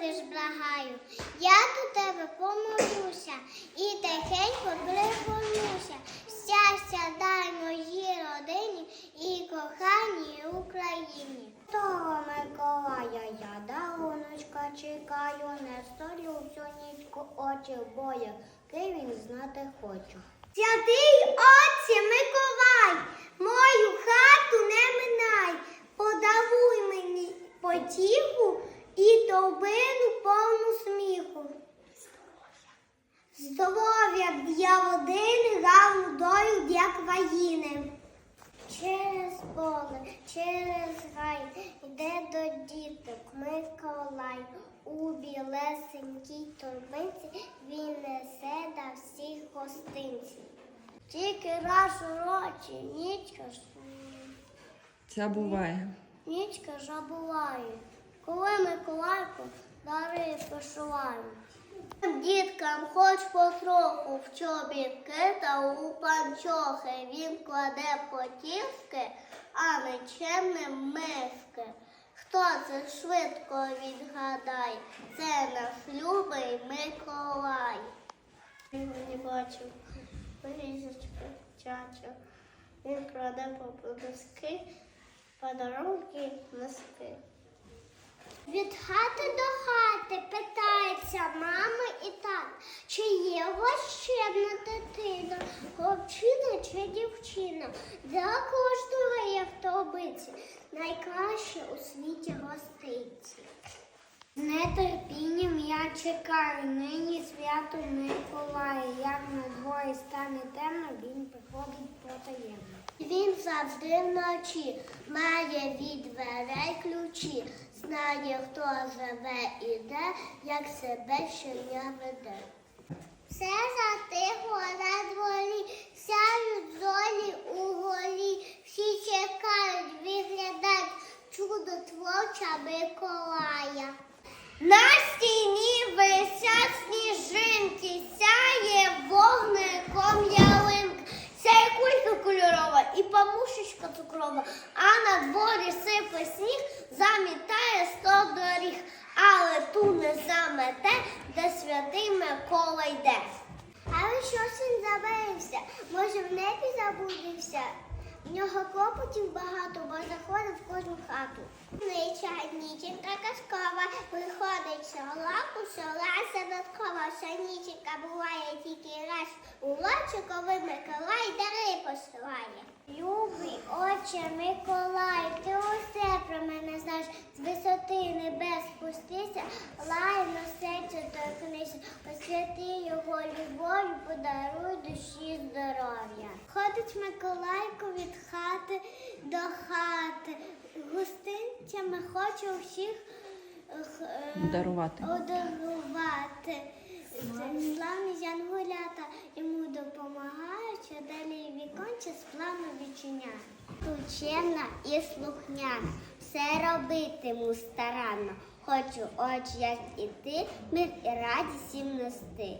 лиш благаю, я до тебе помолюся і тихенько прихонуся. Щастя дай моїй родині і коханій Україні. Того Миколая я даруночка чекаю, не столю всю нічку очі, бо який він знати хочу. Святий отче Миколай, мою хату не минай, подаруй мені потіху і тобину повну сміху. Здоров'я для родини, равну долю для країни. Через поле, через гай, йде до діток Миколай. У білесенькій торбинці він несе до всіх гостинці. Тільки раз у році нічка ж Ця буває. Нічка забуває, коли Миколайку дари посилає. Діткам хоч потроху в чобітки та у панчохи він кладе потівки, а нечемним миски. Хто це швидко відгадає, це наш любий Миколай. Він не бачив ріжечки, чачу. Він кладе по подоски, подарунки носки. Від хати до хати питається мама чи є у вас ще одна дитина, хлопчина чи дівчина, для кожного є в торбиці, найкраще у світі гостиці. Нетерпінням я чекаю, нині свято Миколая, як на дворі стане темно, він приходить потаємно. Він завжди вночі. Має від дверей ключі, знає, хто живе і де, як себе щодня веде. Все затихло на дворі, сяють золі у голі, всі чекають, виглядають чудо творча Миколая. На стіні висять сніжинки, сяє вогником ялинка, сяє кулька кольорова і памушечка цукрова, на дворі сипе сніг, замітає сто доріг, але ту не замете, де святий Микола йде. Але щось він забився, може в небі забудився. В нього клопотів багато, бо заходить в кожну хату. Нича ніченька казкова, виходить села, у села задаткова. Саніченька буває тільки раз у році, Миколай дари посилає. Любий отче Миколай, ти усе про мене знаєш, з висоти небес спустися, лайно серце торкнися, освяти його любов'ю, подаруй душі здоров'я. Ходить Миколайко від хати до хати, гостинцями хоче всіх е, Дарувати. одарувати. Славні янгулята йому допомагають, що далі віконче з плану відчиняє. Учена і слухняна, все робитиму старанно. Хочу очі, як і ти, мир і радість всім нести.